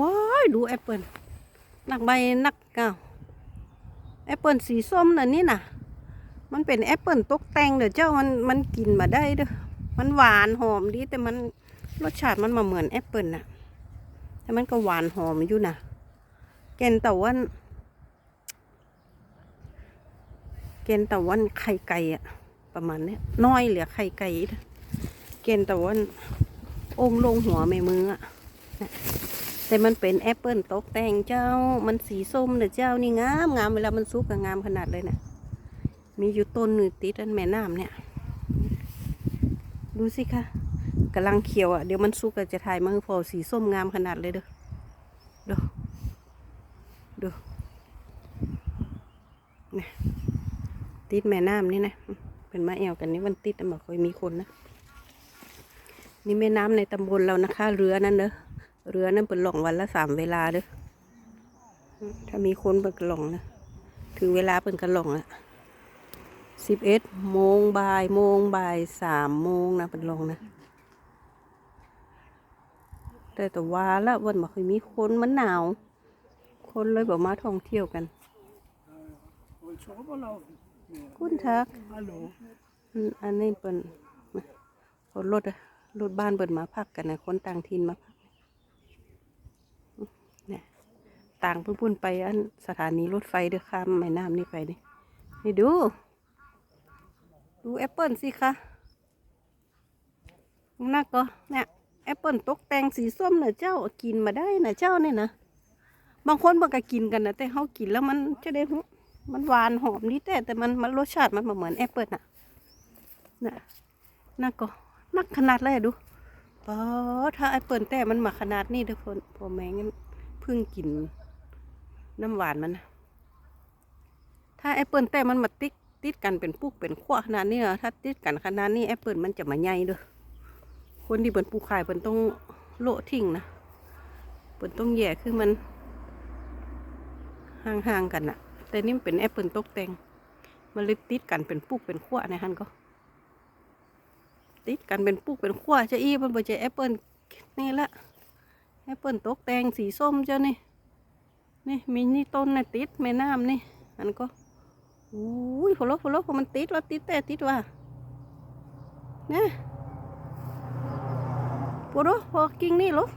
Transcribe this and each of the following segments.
ว้ายดูแอปเปิลนักใบนักเก้าแอปเปิลสีส้มน่ะนี่น่ะ มันเป็นแอปเปิลตกแต่งเด้อเจ้ามันมันกินมาได้เด้อมันหวานหอมดีแต่มันรสชาติมันมาเหมือนแอปเปิลน่ะ แต่มันก็หวานหอมอยู่น่ะแกนตะวันแกนตะวันไข่ไก่อะประมาณเนี้ยน้อยเหลือไข่ไก่เด้อแกนตะวันองค์ลงหัวแม่มืออะ แต่มันเป็นแอปเปิลตกแต่งเจ้า มันสีส้มเด้อเจ้านี่งามงามเวลามันสุกก็งามขนาดเลยนะมีอยู่ต้นหนึ่งติดอันแม่น้ำเนี่ย ดูสิคะกำลังเขียวอะเดี๋ยวมันสุกก็จะถ่ายมาให้พอสีส้มงามขนาดเลยเด้อดูดูนี่ติดแม่น้ำนี่นะเป็นมะแอวกันนี่มันติดแต่ไม่ค่อยมีคนนะนี่แม่น้ำในตำบลเรานะคะเรือนั่นเด้อ เรือนั่นเป็นหล่องวันละสามเวลาเด้อถ้ามีคนเป็นกระหล่องนะถึงเวลาเป็นกระหล่องอะสิบเอ็ดโมงบ่ายโมงบ่ายสามโมงนะเป็นหล่องนะแต่แต่ว่าละวันมาเคยมีคนมันหนาว คนเลยบอกมาท่องเที่ยวกัน Ich hoffe mal auf. คุณทัก Hallo. อันอันนี้เป็นคนรถอะรถบ้านเปิดมาพักกันนะคนต่างถิ่นมาพักเนี่ย ต่างพุ่นๆไปอันสถานีรถไฟเด้อข้ามแม่น้ำนี่ไปนี่นี่ดู ดูแอปเปิลสิคะนักก็เนี่ยแอปเปิลตกแต่งสีส้มเนอะเจ้ากินมาได้นะเจ้าเนี่ยนะบางคนบอกก็กินกันนะแต่เขากินแล้วมันจะได้มันหวานหอมนิดแต่แต่มันมันรสชาติมันเหมือนแอปเปิลน่ะน่ะนักก็นักขนาดเลยดูปอถ้าไอปเปิลแต่มันมาขนาดนี้ทุกคนพอแมงั้นเพิ่งกิน น้ำหวานมัน ถ้าแอปเปิลแต่มันมาติดติดกันเป็นปุกเป็นขั้วขนาดนี้ถ้าติดกันขนาดนี้แอปเปิลมันจะมาใหญ่เด้อคนที่เป็นปลูกขายเป็นต้องโละทิ้งนะเป็นต้องแย่คือมันห่างๆกันนะแต่นี่มันเป็นแอปเปิลตกแต่งมันเลยติดกันเป็นปุกเป็นขั้วในฮันก็ติดกันเป็นปุกเป็นขั้วจะอี้มันบ่ใช่แอปเปิลนี่ละแอปเปิลตกแต่งสีส้มเจ้านี่ นี่มีนี่ต้นนะติดแม่น้ำนี่อันก็อุ้ยพอลบพอลบพอมันติดแล้วติดแต่ติดว่าเนี่ยพอลบพอกิ่งนี่ลบ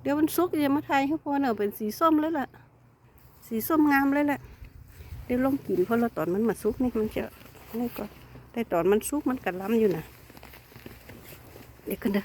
เดี๋ยวมันสุกจะมาไทยให้พอเนอะเป็นสีส้มแล้วล่ะ สีส้มงามเลยแหละเดี๋ยวลองกินเพราะเราตอนมันมาสุกนี่มันจะนี่ก่อนแต่ตอนมันสุกมันกระล้ำอยู่นะเดี๋ยวกันเด้อ